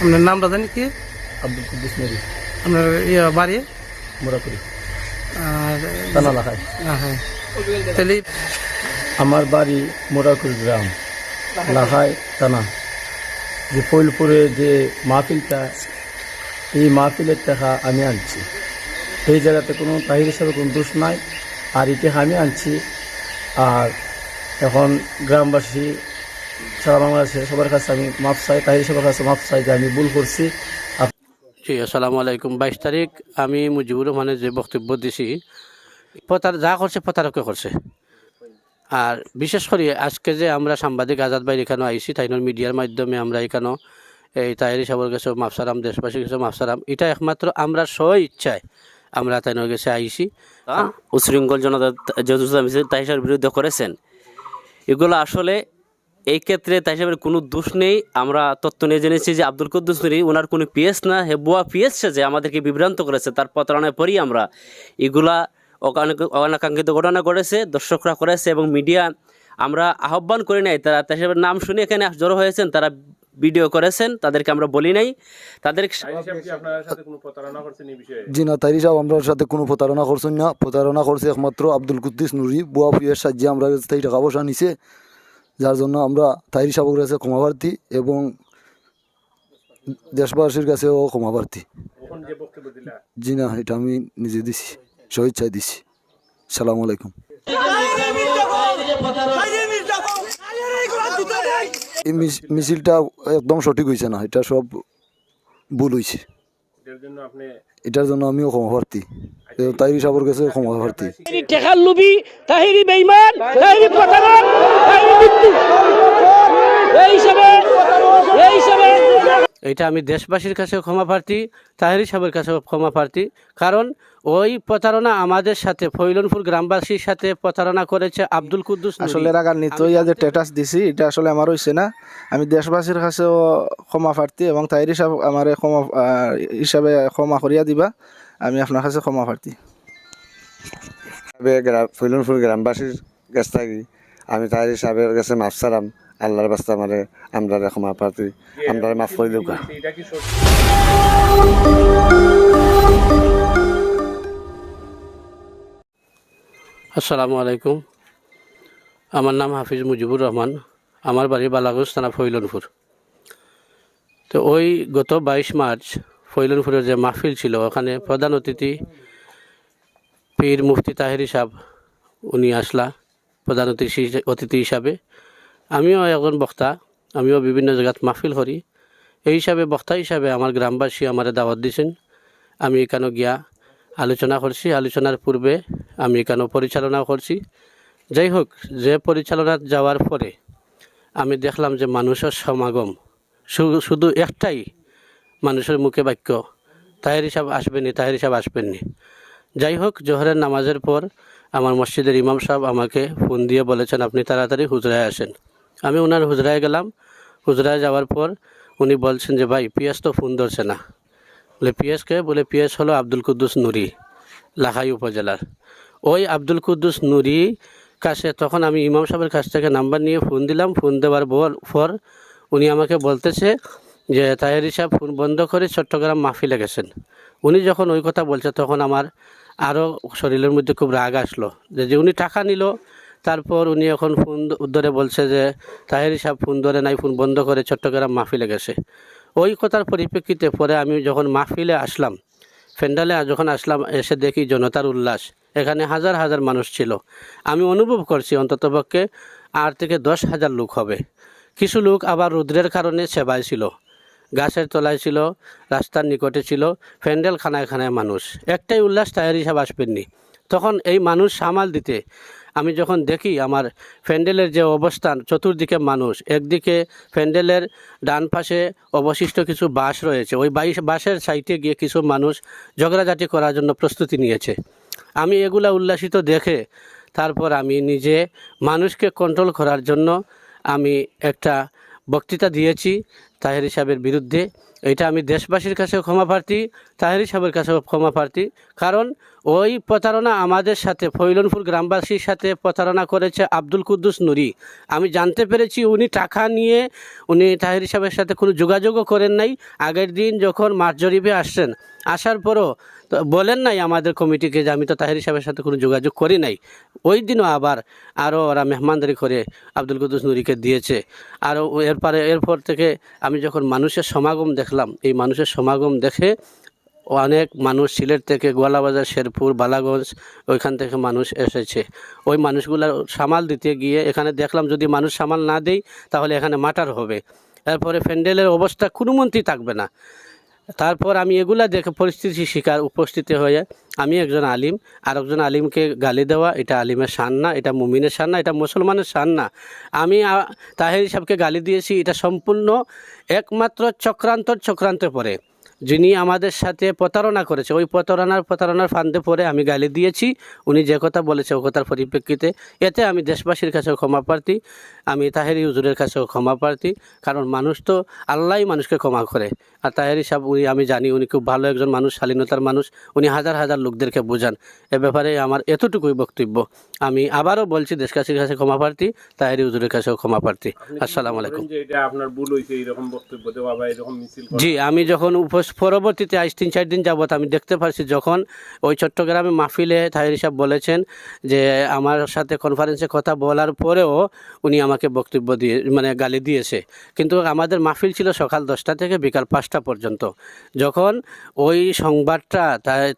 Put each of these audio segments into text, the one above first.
আপনার নামটা জানি কি? আব্দুল কুদ্দুস নুরি আপনার ইয়ে বাড়ি? মোরাকুরি আর তানা লাখায় হ্যাঁ, তাহলে আমার বাড়ি মোরাকুর গ্রাম। লাখায় টানা যে ফৈলপুরে যে মাহফিলটা এই মাহফিলের টাকা আমি আনছি। এই জায়গাতে কোনো তাহির হিসাবে কোনো দোষ নাই। আর টাকা আমি আনছি। আর এখন গ্রামবাসী সারা বাংলাদেশে সবার কাছে আমি মাপ চাই তাহির সবার কাছে মাপ চাই যে আমি ভুল করছি। জি আসসালামু আলাইকুম। বাইশ তারিখ আমি মুজিবুর রহমানের যে বক্তব্য দিছি প্রতার যা করছে প্রতারকে করছে। আর বিশেষ করে আজকে যে আমরা সাংবাদিক আজাদ ভাই এখানে আইসি তাইনোর মিডিয়ার মাধ্যমে আমরা এখানে এই তাইরি সাবর গেছে মাফসারাম দেশবাসী গেছে মাফসারাম এটা একমাত্র আমরা স্ব ইচ্ছায় আমরা তাইনোর গেছে আইসি উশৃঙ্খল জনতা যেহেতু তাহিসার বিরুদ্ধে করেছেন এগুলো আসলে এই ক্ষেত্রে তাহিসাবের কোনো দোষ নেই। আমরা তথ্য নিয়ে জেনেছি যে আব্দুল কুদ্দুস নুরি ওনার কোনো পিএস না হে বুয়া পিএস যে আমাদেরকে বিভ্রান্ত করেছে। তার প্রতারণায় পরই আমরা এগুলা অনাকাঙ্ক্ষিত ঘটনা করেছে দর্শকরা করেছে এবং মিডিয়া আমরা আহ্বান করি নাই। তারা তাহিসাবের নাম শুনে এখানে জড়ো হয়েছেন তারা ভিডিও করেছেন তাদেরকে আমরা বলি নাই। তাদের জি না তাইরি সাহেব আমরা সাথে কোনো প্রতারণা করছেন না। প্রতারণা করছে একমাত্র আব্দুল কুদ্দিস নুরি বুয়া ফুয়ের সাহায্যে আমরা থেকে টাকা পয়সা নিছে। যার জন্য আমরা তাইরি সাহেবের কাছে ক্ষমা প্রার্থী এবং দেশবাসীর কাছেও ক্ষমা প্রার্থী। জি না এটা আমি নিজে দিছি স্বেচ্ছায় দিছি। সালাম আলাইকুম। এই মিছ- মিছিলটা একদম সঠিক হয়েছে না এটা সব ভুল হয়েছে এটার জন্য আমিও ক্ষমা তাইরি সাহেবের কাছে ক্ষমা প্রার্থী। তাহিরি টেকার লুবি তাহিরি বেইমান তাহিরি প্রতারক তাহিরি মৃত্যু। এই হিসাবে এই হিসাবে। এটা আমি দেশবাসীর কাছেও ক্ষমা প্রার্থী তাহেরি সাহেবের কাছেও ক্ষমা প্রার্থী। কারণ ওই প্রতারণা আমাদের সাথে ফৈলনপুর গ্রামবাসীর সাথে প্রতারণা করেছে আব্দুল কুদ্দুস। আসলে রাগান্বিত ইয়া যে স্ট্যাটাস দিছি এটা আসলে আমার হয়েছে না। আমি দেশবাসীর কাছেও ক্ষমা প্রার্থী এবং তাইর হিসাব আমার ক্ষমা হিসাবে ক্ষমা করিয়া দিবা। আমি আপনার কাছে ক্ষমা প্রার্থী। ফৈলনপুর গ্রামবাসীর কাছ থাকি। আমি তার হিসাবে গেছে মাফ সারাম আল্লাহর বাস্তা আমারে আমরা ক্ষমা প্রার্থী। আমরা মাফ করে দেবো আসসালামু আলাইকুম। আমার নাম হাফিজ মুজিবুর রহমান। আমার বাড়ি বালাগঞ্জ থানা ফৈলনপুর তো ওই গত বাইশ মার্চ ফৈলনপুরের যে মাহফিল ছিল, ওখানে প্রধান অতিথি পীর মুফতি তাহেরি সাহেব, উনি আসলা, প্রধান অতিথি অতিথি হিসাবে। আমিও একজন বক্তা, আমিও বিভিন্ন জায়গাত মাহফিল করি। এই হিসাবে বক্তা হিসাবে আমার গ্রামবাসী আমার দাওয়াত দিয়েছেন আমি এখানে গিয়া আলোচনা করছি। আলোচনার পূর্বে আমি এখানে পরিচালনাও করছি। যাই হোক, যে পরিচালনা যাওয়ার পরে আমি দেখলাম যে মানুষের সমাগম শুধু একটাই মানুষের মুখে বাক্য, তাহের হিসাব আসবেনি, তাহের হিসাব আসবেননি। যাই হোক জোহরের নামাজের পর আমার মসজিদের ইমাম সাহেব আমাকে ফোন দিয়ে বলেছেন, আপনি তাড়াতাড়ি হুজরায় আসেন। আমি ওনার হুজরায় গেলাম। হুজরায় যাওয়ার পর উনি বলছেন যে, ভাই পিএস তো ফোন ধরছে না। বলে পিএসকে বলে পিএস হলো আব্দুল কুদ্দুস নুরি লাখাই উপজেলার। ওই আব্দুল কুদ্দুস নুরি কাছে তখন আমি ইমাম সাহেবের কাছ থেকে নাম্বার নিয়ে ফোন দিলাম। ফোন দেওয়ার পর উনি আমাকে বলতেছে যে তাহেরি সাহেব ফোন বন্ধ করে চট্টগ্রাম মাহফিলে গেছেন। উনি যখন ওই কথা বলছে, তখন আমার আরও শরীরের মধ্যে খুব রাগ আসলো। যে উনি টাকা নিল, তারপর উনি এখন ফোন ধরে বলছে যে তাহেরি সাহেব ফোন ধরে নাই, ফোন বন্ধ করে চট্টগ্রাম মাহফিলে গেছে। ওই কথার পরিপ্রেক্ষিতে পরে আমি যখন মাহফিলে আসলাম ফেন্ডালে যখন আসলাম, এসে দেখি জনতার উল্লাস। এখানে হাজার হাজার মানুষ ছিল। আমি অনুভব করছি অন্ততপক্ষে আট থেকে দশ হাজার লোক হবে। কিছু লোক আবার রুদ্রের কারণে সেবায় ছিল। গাছের তলায় ছিল, রাস্তার নিকটে ছিল প্যান্ডেল খানায় খানায় মানুষ। একটাই উল্লাস টায়ার হিসাব আসবেননি। তখন এই মানুষ সামাল দিতে, আমি যখন দেখি আমার প্যান্ডেলের যে অবস্থান, চতুর্দিকে মানুষ, একদিকে প্যান্ডেলের ডান পাশে অবশিষ্ট কিছু বাস রয়েছে, ওই বাইশ বাসের সাইটে গিয়ে কিছু মানুষ ঝগড়াঝাটি করার জন্য প্রস্তুতি নিয়েছে। আমি এগুলা উল্লাসিত দেখে, তারপর আমি নিজে মানুষকে কন্ট্রোল করার জন্য আমি একটা বক্তৃতা দিয়েছি। তাহের সাহেবের বিরুদ্ধে। এটা আমি দেশবাসীর কাছে ক্ষমা প্রার্থী। তাহেরি সাহেবের কাছে ক্ষমা প্রার্থী। কারণ ওই প্রতারণা আমাদের সাথে, ফৈলনপুর গ্রামবাসীর সাথে প্রতারণা করেছে আব্দুল কুদ্দুস নুরি। আমি জানতে পেরেছি উনি টাকা নিয়ে, উনি তাহেরি সাহেবের সাথে কোনো যোগাযোগও করেন নাই। আগের দিন যখন মাঠ জরিপে আসছেন, আসার পরও বলেন নাই আমাদের কমিটিকে যে আমি তো তাহেরি সাহেবের সাথে কোনো যোগাযোগ করি নাই। ওই দিনও আবার আরও ওরা মেহমানদারি করে আব্দুল কুদ্দুস নুরিকে দিয়েছে। আরও এরপরে, এরপর থেকে আমি যখন মানুষের সমাগম দেখলাম, এই মানুষের সমাগম দেখে অনেক মানুষ সিলেট থেকে গোয়ালাবাজার, শেরপুর, বালাগঞ্জ, ওইখান থেকে মানুষ এসেছে। ওই মানুষগুলার সামাল দিতে গিয়ে এখানে দেখলাম যদি মানুষ সামাল না দেই, তাহলে এখানে মাটার হবে। এরপরে প্যান্ডেলের অবস্থা কোনো মন্ত্রী থাকবে না। তারপর আমি এগুলা দেখে পরিস্থিতি শিকার উপস্থিত হয়ে আমি একজন আলিম আর একজন আলিমকে গালি দেওয়া, এটা আলিমের শান না, এটা মুমিনের শান না, এটা মুসলমানের শান না। আমি তাহের সাহেবকে গালি দিয়েছি, এটা সম্পূর্ণ একমাত্র চক্রান্তর চক্রান্তে পড়ে। যিনি আমাদের সাথে প্রতারণা করেছে ওই প্রতারণার প্রতারণার ফান্দে পরে আমি গালি দিয়েছি উনি যে কথা বলেছে ও কথার পরিপ্রেক্ষিতে। এতে আমি দেশবাসীর কাছেও ক্ষমা প্রার্থী আমি তাহেরি হুজুরের কাছেও ক্ষমা প্রার্থী কারণ মানুষ তো আল্লাহই মানুষকে ক্ষমা করে। আর তাহেরি সাহেব উনি আমি জানি উনি খুব ভালো একজন মানুষ শালীনতার মানুষ উনি হাজার হাজার লোকদেরকে বোঝান। এ ব্যাপারে আমার এতটুকুই বক্তব্য। আমি আবারও বলছি দেশবাসীর কাছে ক্ষমা প্রার্থী তাহেরি হুজুরের কাছেও ক্ষমা প্রার্থী। আসসালামু আলাইকুম। জি আমি যখন উপস পরবর্তীতে আজ তিন, চার দিন যাবত আমি দেখতে পারছি যখন ওই চট্টগ্রামে মাহফিলে তাহির সাহেব বলেছেন যে আমার সাথে কনফারেন্সে কথা বলার পরেও উনি আমাকে বক্তব্য দিয়ে মানে গালি দিয়েছে। কিন্তু আমাদের মাহফিল ছিল সকাল দশটা থেকে বিকাল পাঁচটা পর্যন্ত। যখন ওই সংবাদটা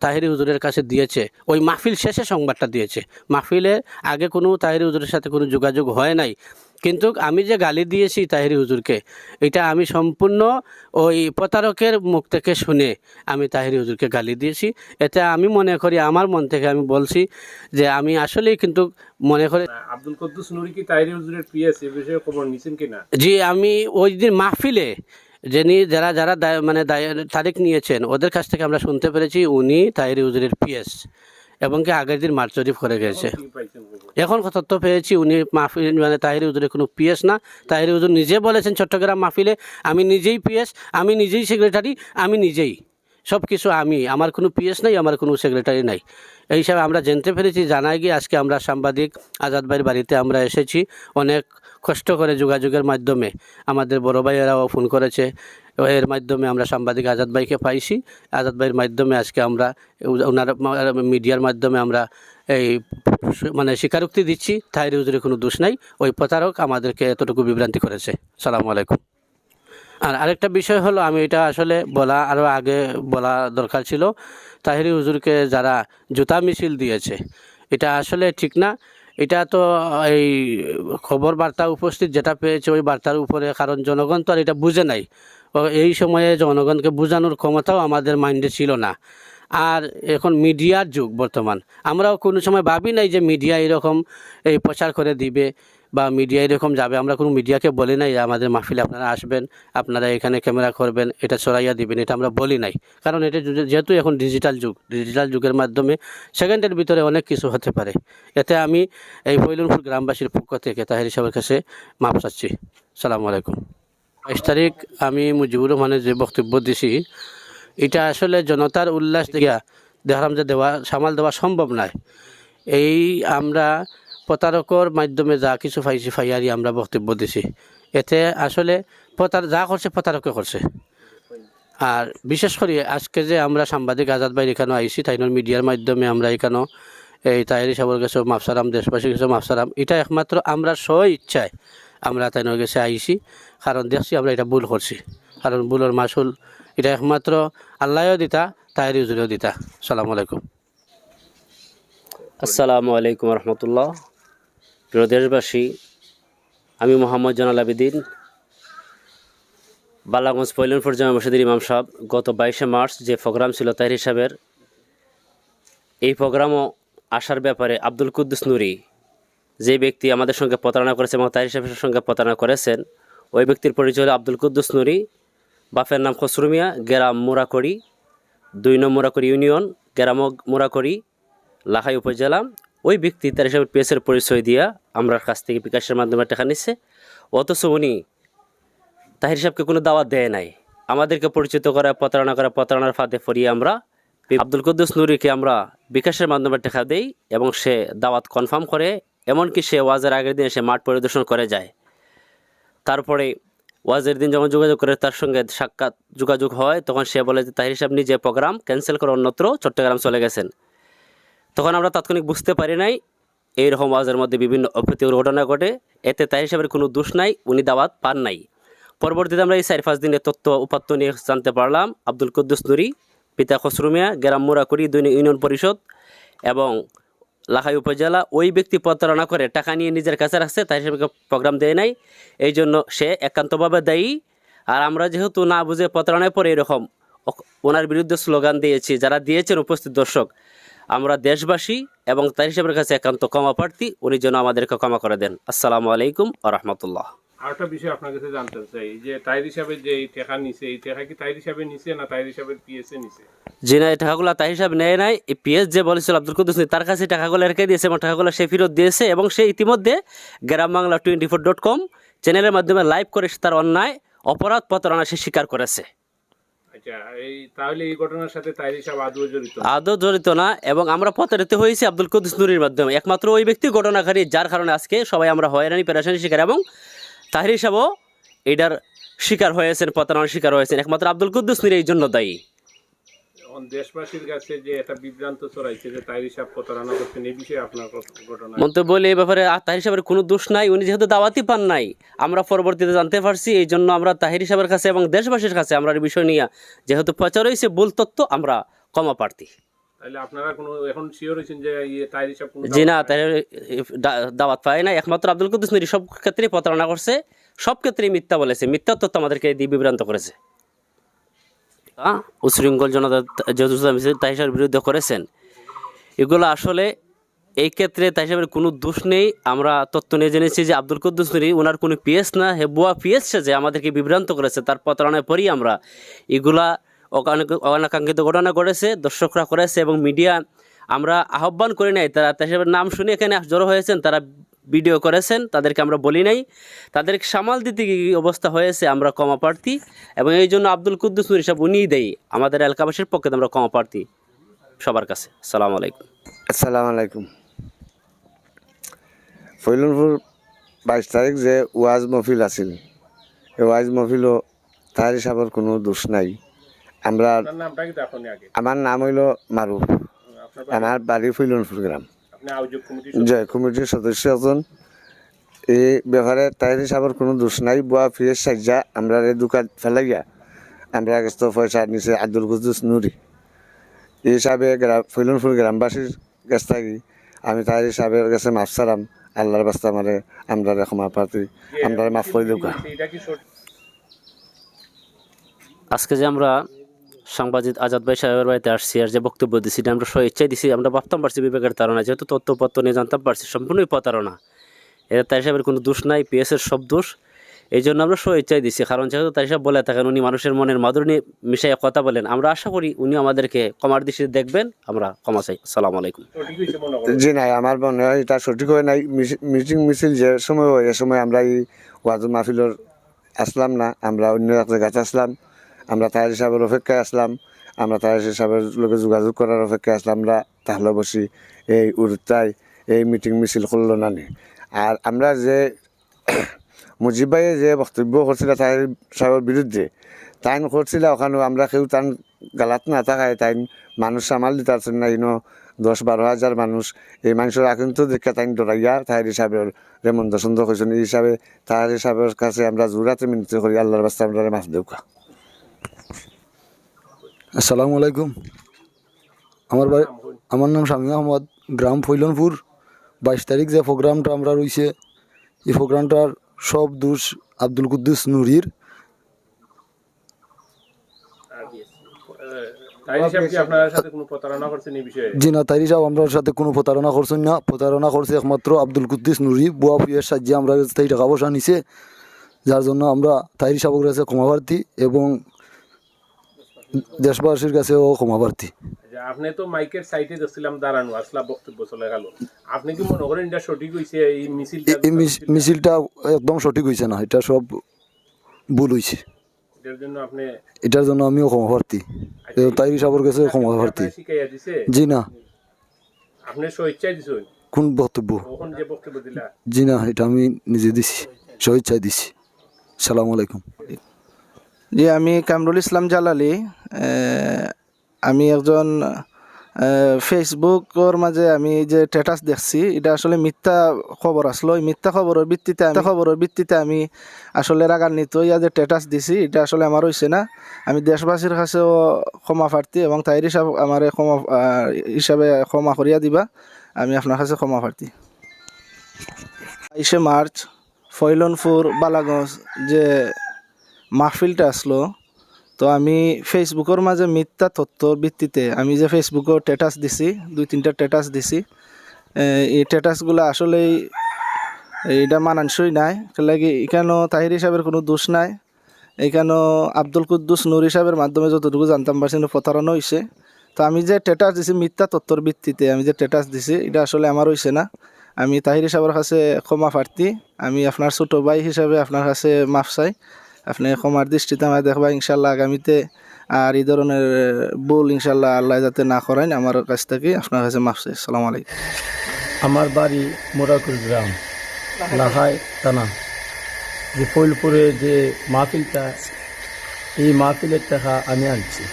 তাহিরি হুজুরের কাছে দিয়েছে, ওই মাহফিল শেষে সংবাদটা দিয়েছে। মাহফিলের আগে কোনো তাহিরি হুজুরের সাথে কোনো যোগাযোগ হয় নাই। কিন্তু আমি যে গালি দিয়েছি তাহিরি হুজুরকে এটা আমি সম্পূর্ণ ওই প্রতারকের মুখ থেকে শুনে আমি তাহিরি হুজুরকে গালি দিয়েছি। এতে আমি মনে করি আমার মন থেকে আমি বলছি যে আমি আসলেই কিন্তু মনে করি আব্দুল কদ্দুস নুরি কি তাইরি হুজুরের পিএস এ বিষয়ে খবর নিছেন কিনা জি আমি ওই দিন মাহফিলে যিনি যারা যারা মানে দায়- তারিখ নিয়েছেন ওদের কাছ থেকে আমরা শুনতে পেরেছি উনি তাহিরি হুজুরের পিএস। এবং কি আগের দিন মার্চ শরীফ করে গেছে। এখন তথ্য পেয়েছি, উনি মাহফিল মানে তাহিরি হুজুরের কোনো পিএস না। তাহির হুজুর নিজে বলেছেন চট্টগ্রাম মাহফিলে, আমি নিজেই পিএস, আমি নিজেই সেক্রেটারি আমি নিজেই। সব কিছু আমি, আমার কোনো পিএস নাই, আমার কোনো সেক্রেটারি নাই। এই হিসাবে আমরা জানতে পেরেছি, জানাই গিয়ে আজকে আমরা সাংবাদিক আজাদ ভাইয়ের বাড়িতে আমরা এসেছি। অনেক কষ্ট করে যোগাযোগের মাধ্যমে আমাদের বড় ভাইয়েরাও ফোন করেছে। এর মাধ্যমে আমরা সাংবাদিক আজাদ ভাইকে পাইছি। আজাদ ভাইয়ের মাধ্যমে আজকে আমরা, ওনার মিডিয়ার মাধ্যমে আমরা এই মানে স্বীকারোক্তি দিচ্ছি। তাহির হুজুরের কোনো দোষ নাই। ওই প্রতারক আমাদেরকে এতটুকু বিভ্রান্তি করেছে। সালামু আলাইকুম। আর আরেকটা বিষয় হলো, আমি এটা আসলে বলা আরও আগে বলা দরকার ছিল, তাহিরি হুজুরকে যারা জুতা মিছিল দিয়েছে, এটা আসলে ঠিক না। এটা তো এই খবর বার্তা উপস্থিত যেটা পেয়েছে ওই বার্তার উপরে, কারণ জনগণ তো আর এটা বুঝে নাই। এই সময়ে জনগণকে বোঝানোর ক্ষমতাও আমাদের মাইন্ডে ছিল না। আর এখন মিডিয়ার যুগ বর্তমান। আমরাও কোনো সময় ভাবি নাই যে মিডিয়া এরকম এই প্রচার করে দিবে বা মিডিয়া এরকম যাবে। আমরা কোনো মিডিয়াকে বলি নাই আমাদের মাহফিলে আপনারা আসবেন, আপনারা এখানে ক্যামেরা করবেন, এটা ছড়াইয়া দিবেন, এটা আমরা বলি নাই। কারণ এটা যেহেতু এখন ডিজিটাল যুগ, ডিজিটাল যুগের মাধ্যমে সেকেন্ডের ভিতরে অনেক কিছু হতে পারে। এতে আমি এই ফৈলুনপুর গ্রামবাসীর পক্ষ থেকে তাহির সাহেবের কাছে মাপ চাচ্ছি। সালামু আলাইকুম। বাইশ তারিখ আমি মুজিবুর রহমানের যে বক্তব্য দিছি, এটা আসলে জনতার উল্লাস দিয়া দেখলাম যে দেওয়া, সামাল দেওয়া সম্ভব নয়। এই আমরা প্রতারকর মাধ্যমে যা কিছু পাইছি ফাইয়ারি আমরা বক্তব্য দিছি। এতে আসলে প্রতার, যা করছে প্রতারকে করছে। আর বিশেষ করে আজকে যে আমরা সাংবাদিক আজাদ ভাই এখানে আইসি তাইনোর মিডিয়ার মাধ্যমে আমরা এখানেও এই তাইরি সাবর কাছে মাফসারাম দেশবাসী কাছে মাফসারাম, এটা একমাত্র আমরা স্ব ইচ্ছায় আমরা তাইনোর কাছে আইসি। কারণ দেখছি আমরা এটা ভুল করছি। কারণ ভুলের মাসুল এটা একমাত্র আল্লাহও দিতা তাইরি উজুরেও দিতা। সালাম আলাইকুম। আসসালামু আলাইকুম রহমতুল্লাহ। প্রিয় দেশবাসী, আমি মোহাম্মদ জানাল আবেদিন। বালাগঞ্জ পৈলনপুর জামা মসজিদের ইমাম সাহেব, গত বাইশে মার্চ যে প্রোগ্রাম ছিল তার হিসাবের এই প্রোগ্রামও আসার ব্যাপারে আব্দুল কুদ্দুস নুরি যে ব্যক্তি আমাদের সঙ্গে প্রতারণা করেছে এবং তার হিসাবের সঙ্গে প্রতারণা করেছেন, ওই ব্যক্তির পরিচয় হলো আব্দুল কুদ্দুস নুরি। বাপের নাম খসরুমিয়া, গ্রাম মুরাকড়ি। দুই নং মুরাকড়ি ইউনিয়ন, গ্রাম মুরাকড়ি লাখাই উপজেলা। ওই ব্যক্তি তার হিসাবে পেসের পরিচয় দিয়া আমরা কাছ থেকে বিকাশের মাধ্যমে টাকা নিচ্ছে। অথচ উনি তাহির সাহেবকে কোনো দাওয়াত দেয় নাই। আমাদেরকে পরিচিত করে, প্রতারণা করে, প্রতারণার ফাঁদে ফরিয়ে আমরা আব্দুল কুদ্দুস নুরিকে আমরা বিকাশের মাধ্যমে টাকা দেই এবং সে দাওয়াত কনফার্ম করে এমনকি সে ওয়াজের আগের দিন সে মাঠ পরিদর্শন করে যায়। তারপরে ওয়াজের দিন যখন যোগাযোগ করে তার সঙ্গে সাক্ষাৎ যোগাযোগ হয়, তখন সে বলে যে, তাহির সাহেব নিজে প্রোগ্রাম ক্যান্সেল করে অন্যত্র চট্টগ্রাম চলে গেছেন। তখন আমরা তাৎক্ষণিক বুঝতে পারি নাই, এইরকম ওয়াজের মধ্যে বিভিন্ন অপ্রীতিকর ঘটনা ঘটে। এতে তাহির সাহেবের কোনো দোষ নাই, উনি দাওয়াত পান নাই। পরবর্তীতে আমরা এই চার পাঁচ দিনের তথ্য উপাত্ত নিয়ে জানতে পারলাম। আব্দুল কুদ্দুস নুরি, পিতা খসরুমিয়া গ্রাম মুরাকুড়ি দৈনিক ইউনিয়ন পরিষদ এবং লাখাই উপজেলা, ওই ব্যক্তি প্রতারণা করে টাকা নিয়ে নিজের কাছে রাখছে, তাই হিসেবে প্রোগ্রাম দেয় নাই। এই জন্য সে একান্তভাবে দায়ী। আর আমরা যেহেতু না বুঝে প্রতারণায় পরে এরকম ওনার বিরুদ্ধে স্লোগান দিয়েছি, যারা দিয়েছেন উপস্থিত দর্শক, আমরা দেশবাসী এবং তার হিসেবের কাছে একান্ত ক্ষমা প্রার্থী, উনি যেন আমাদেরকে ক্ষমা করে দেন। আসসালামু আলাইকুম আ রহমতুল্লাহ। আর একটা বিষয় আপনার কাছে জানতে চাই যে টাইর হিসাবে যে এই টাকা নিছে এই টাকা কি টাইর হিসাবে নিছে না টাইর হিসাবে নিছে? যে না এই টাকাগুলো তাই হিসাবে নেয় নাই। পিএস যে বলেছিল আব্দুল কুদ্দুস তার কাছে টাকাগুলো রেখে দিয়েছে এবং টাকাগুলো সে ফেরত দিয়েছে এবং সে ইতিমধ্যে Gram Bangla twenty four dot com চ্যানেলের মাধ্যমে লাইভ করে তার অন্যায় অপরাধ প্রতারণা সে স্বীকার করেছে। আচ্ছা এই তাহলে এই ঘটনার সাথে আদৌ জড়িত না। আদৌ জড়িত না এবং আমরা প্রতারিত হয়েছি আব্দুল কুদ্দুস নুরির মাধ্যমে। একমাত্র ওই ব্যক্তি ঘটনাকারী যার কারণে আজকে সবাই আমরা হয়রানি পেরেশানি শিকার এবং তাহির হিসাবও এটার শিকার হয়েছেন প্রতারণার শিকার হয়েছেন। একমাত্র আব্দুল কুদ্দুস নুরি এই জন্য দায়ী। দেশবাসীর কাছে যে একটা বিভ্রান্ত ছড়াইছে যে টাইর হিসাব প্রতারণা করছেন এই বিষয়ে আপনার ঘটনা মন্তব্য এই ব্যাপারে তাহির সাহেবের কোনো দোষ নাই উনি যেহেতু দাওয়াতি পান নাই আমরা পরবর্তীতে জানতে পারছি এই জন্য আমরা তাহির সাহেবের কাছে এবং দেশবাসীর কাছে আমরা এই বিষয় নিয়ে যেহেতু প্রচার হয়েছে ভুল তথ্য আমরা ক্ষমা প্রার্থী। তাহলে আপনারা কোনো এখন শিওর হয়েছেন যে ইয়ে কোনো জি না দাওয়াত পায় না একমাত্র আব্দুল কুদ্দুস সব ক্ষেত্রেই প্রতারণা করছে সব ক্ষেত্রেই মিথ্যা বলেছে। মিথ্যা তথ্য আমাদেরকে দিয়ে বিভ্রান্ত করেছে। আহ, উশৃঙ্খল জনতা সাহেবের বিরুদ্ধে করেছেন। এগুলো আসলে এই ক্ষেত্রে তাই সাহেবের কোনো দোষ নেই। আমরা তথ্য নিয়ে জেনেছি যে আব্দুল কুদ্দুস নুরি ওনার কোনো পিএস না হে বুয়া পিএস যে আমাদেরকে বিভ্রান্ত করেছে তার প্রতারণায় পরই আমরা। এগুলা অনাকাঙ্ক্ষিত ঘটনা ঘটেছে, দর্শকরা করেছে এবং মিডিয়া আমরা আহ্বান করি নাই। তারা সাহেবের নাম শুনে এখানে জড়ো হয়েছেন, তারা ভিডিও করেছেন, তাদেরকে আমরা বলি নাই। তাদেরকে সামাল দিতে অবস্থা হয়েছে আমরা ক্ষমা প্রার্থী এবং এই জন্য আব্দুল কুদ্দুস নুরি উনিই দেয়। আমাদের এলাকাবাসীর পক্ষে আমরা ক্ষমা প্রার্থী সবার কাছে। সালাম আলাইকুম। আসসালামু আলাইকুম। ফৈলনপুর বাইশ তারিখ যে ওয়াজ মহফিল আছিল, এই ওয়াজ মহফিলও তাহার হিসাবের কোনো দোষ নাই। আমরা আমার নাম হইল মারুফ। বাড়ি- আমার বাড়ি ফৈলনপুর গ্রাম। জয় কমিটির সদস্য একজন এই ব্যাপারে তাহির হিসাবের কোনো দোষ নাই। বুয়া ফিরে সাজ্জা আমরা এই দোকান ফেলাইয়া আমরা কাছে পয়সা নিছে আব্দুল কুদ্দুস নুরি। এই হিসাবে গ্রাম ফৈলনপুর গ্রামবাসীর কাছ থাকি আমি তাহির হিসাবের কাছে মাফ চালাম আল্লাহর বাস্তা আমারে আমরা ক্ষমা প্রার্থী আমরা মাফ করে দেবো। আজকে যে আমরা সাংবাদিক আজাদ ভাই সাহেবের বাড়িতে আসছি আর যে বক্তব্য এটা আমরা স্ব ইচ্ছাই দিছি, আমরা ভাবতাম পারছি বিবেকের তারা যেহেতু তথ্যপত্র নিয়ে জানতাম পারছি, সম্পূর্ণই প্রতারণা। এটা তাই সাহেবের কোনো দোষ নাই পিএসের সব দোষ। এই জন্য আমরা স্ব ইচ্ছাই দিছি, কারণ যেহেতু তাই সাহেব বলে থাকেন, উনি মানুষের মনের মাধুর নিয়ে মিশাইয়া কথা বলেন। আমরা আশা করি উনি আমাদেরকে কমার দৃষ্টিতে দেখবেন, আমরা ক্ষমা চাই। আসসালামু আলাইকুম। জি নাই, আমার মনে হয় এটা সঠিক হয় নাই। মিটিং মিছিল যে সময় হয়, এ সময় আমরা এই ওয়াজ মাহফিলর আসলাম না, আমরা অন্য এক জায়গাতে আসলাম। আমরা তাহার হিসাবের অপেক্ষায় আসলাম, আমরা তাহার হিসাবের লোকে যোগাযোগ করার অপেক্ষায় আসলাম, আমরা তাহলে বসি এই উড়তাই এই মিটিং মিছিল করল না। আর আমরা যে মুজিব ভাইয়ে যে বক্তব্য করছিল তাহির সাহেবের বিরুদ্ধে, তাইন করছিল ওখানে আমরা কেউ তান গালাত না থাকায় তাইন মানুষ সামাল দিতে না, ইনো দশ বারো হাজার মানুষ। এই মানুষের কিন্তু দেখে তাইন ডরাইয়া তাহার হিসাবে রেমন দসন্দ হয়েছেন এই হিসাবে তাহার হিসাবের কাছে আমরা জোরাতে মিনতি করি, আল্লাহর বাস্তা আমরা মাফ দেউকা আসসালামু আলাইকুম। আমার বাড়ি আমার নাম শামী আহমদ গ্রাম ফৈলনপুর বাইশ তারিখ যে প্রোগ্রামটা আমরা রইছে এই প্রোগ্রামটার সব দোষ আব্দুল কুদ্দুস নুরির। জি না তাই সাহেব আমরা সাথে কোনো প্রতারণা করছেন না। প্রতারণা করছে একমাত্র আব্দুল কুদ্দুস নুরি। বুয়া ফুয়ের সাহায্যে আমরা তাই টাকা পয়সা নিছে। যার জন্য আমরা তাই সাহেবের কাছে ক্ষমা প্রার্থী এবং দেশবাসীর কাছেও ক্ষমা প্রার্থী। আচ্ছা, আপনি তো মাইকের সাইটে দেখছিলাম দাঁড়ানো আসলা বক্তব্য চলে গেল। আপনি কি মনে করেন এটা সঠিক হয়েছে এই মিছিলটা এই মিছিলটা একদম সঠিক হয়েছে না এটা সব ভুল হয়েছে এটার জন্য আপনি এটার জন্য আমিও ক্ষমা প্রার্থী। তাই সাহেবের কাছে ক্ষমা প্রার্থী। আপনার শিখাইয়া দিছে? জি না। আপনি স্বেচ্ছায় দিছেন? কোন বক্তব্য? যে বক্তব্য দিলা? জি না এটা আমি নিজে দিছি স্বেচ্ছায় দিছি। সালাম আলাইকুম। জি, আমি কামরুল ইসলাম জালালি আমি একজন ফেসবুকর মাঝে আমি যে স্ট্যাটাস দেখছি, এটা আসলে মিথ্যা খবর আসলো। ওই মিথ্যা খবরের ভিত্তিতে মিথ্যা খবরের ভিত্তিতে আমি আসলে রাগান্বিত ইয়া যে স্ট্যাটাস দিছি, এটা আসলে আমার হয়েছে না। আমি দেশবাসীর কাছেও ক্ষমা প্রার্থী এবং তাইর হিসাব আমার ক্ষমা হিসাবে ক্ষমা করিয়া দিবা। আমি আপনার কাছে ক্ষমা প্রার্থী। বাইশে মার্চ, ফৈলনপুর, বালাগঞ্জ, যে মাহফিলটা আসলো, তো আমি ফেসবুকের মাঝে মিথ্যা তথ্যর ভিত্তিতে আমি যে ফেসবুকে স্ট্যাটাস দিছি, দুই তিনটা স্ট্যাটাস দিছি এই স্ট্যাটাসগুলো আসলেই এইটা মানানসই নাই। লাগে এখানেও তাহির হিসাবের কোনো দোষ নাই, এখানেও আব্দুল কুদ্দুস নূর হিসাবের মাধ্যমে যতটুকু জানতাম পারছি প্রতারণা হয়েছে তো আমি যে স্ট্যাটাস দিছি মিথ্যা তথ্যর ভিত্তিতে, আমি যে স্ট্যাটাস দিছি, এটা আসলে আমার হয়েছে না। আমি তাহির হিসাবের কাছে ক্ষমা প্রার্থী, আমি আপনার ছোটো ভাই হিসাবে আপনার কাছে মাফ চাই। আপনি ক্ষমার দৃষ্টিতে আমার দেখবা, ইনশাল্লাহ আগামীতে আর এই ধরনের ভুল ইনশাল্লাহ আল্লাহ যাতে না করেন, আমার কাছ থেকে আপনার কাছে মাফ চাই। সালাম আলাইকুম। আমার বাড়ি মোরাকুর গ্রাম। লাহাই থানা। যে ফৈলপুরে যে মাহফিলটা, এই মাহফিলের টাকা আমি আনছি।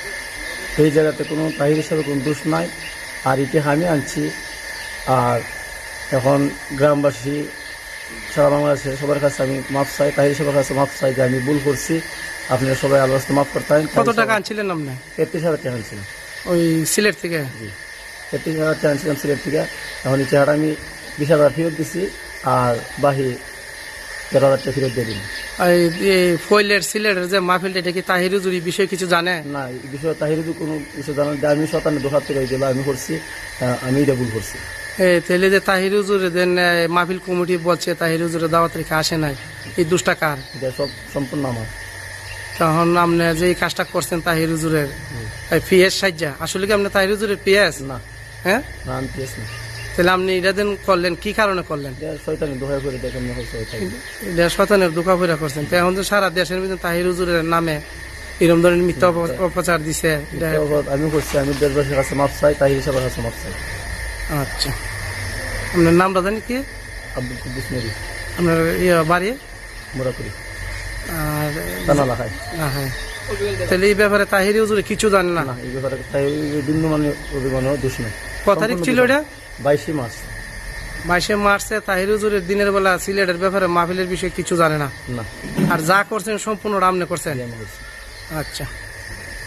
এই জায়গাতে কোনো তাহির হিসাবে কোনো দোষ নাই। আর টাকা আমি আনছি। আর এখন গ্রামবাসী সারা বাংলাদেশে সবার কাছে আমি মাফ চাই তাহির সবার কাছে মাফ চাই যে আমি ভুল করছি। আপনারা সবাই আল্লাহ মাফ করতেন। কত টাকা আনছিলেন আপনি? তেত্রিশ হাজার টাকা আনছিলাম। ওই সিলেট থেকে? তেত্রিশ হাজার টাকা আনছিলাম সিলেট থেকে। এখন এই টাকাটা আমি বিশ হাজার ফেরত দিছি আর বাহি তেরো হাজার টাকা ফেরত দিয়ে দিন ফইলের সিলেটের যে মাহফিলটা এটা কি তাহিরু জুরি বিষয়ে কিছু জানে? না এই বিষয়ে তাহির যদি কোনো কিছু জানান যে আমি শতান্ন দোকান থেকে দিল আমি করছি আমি এটা ভুল করছি। তাহলে যে তাহিরু জুরে দেন মাহফিল কমিটি বলছে তাহিরু জুরে দাওয়াত রেখে আসে নাই এই দুষ্টা কার? সব সম্পূর্ণ আমার। তখন আপনি যে কাজটা করছেন তাহির হুজুরের পিএস সাজ্জা আসলে কি আপনি তাহির হুজুরের পিএস না। হ্যাঁ? না আমি পেয়েছ না। তাহলে আপনি এটা দিন করলেন কি কারণে করলেন? এটা শয়তানি করে দেখেন এটা শতানের ফিরা করছেন। তো এখন তো সারা দেশের মধ্যে তাহির হুজুরের নামে এরকম ধরনের মিথ্যা অপ- অপপ্রচার দিছে আমি করছি আমি দেশবাসীর কাছে মাপ চাই তাহির সবার কাছে মাপ চাই। আচ্ছা। আপনার নামটা জানি কি? আব্দুল কুদ্দুস মেরি আপনার ইয়ে বাড়ি? মোরাকুরি আর টানা লাখায় আহ, হ্যাঁ তাহলে এই ব্যাপারে তাহির হুজুরে কিছু জানে না? এই ব্যাপারে তাই বিন্দু মানে অভিমানও দোষ নেই। ক তারিখ ছিল এটা? বাইশে মার্চ। বাইশে মার্চে তাহির হুজুরের দিনের বেলা সিলেটের ব্যাপারে মাহফিলের বিষয়ে কিছু জানে না? না। আর যা করছেন সম্পূর্ণ রামনে করছেন? আচ্ছা।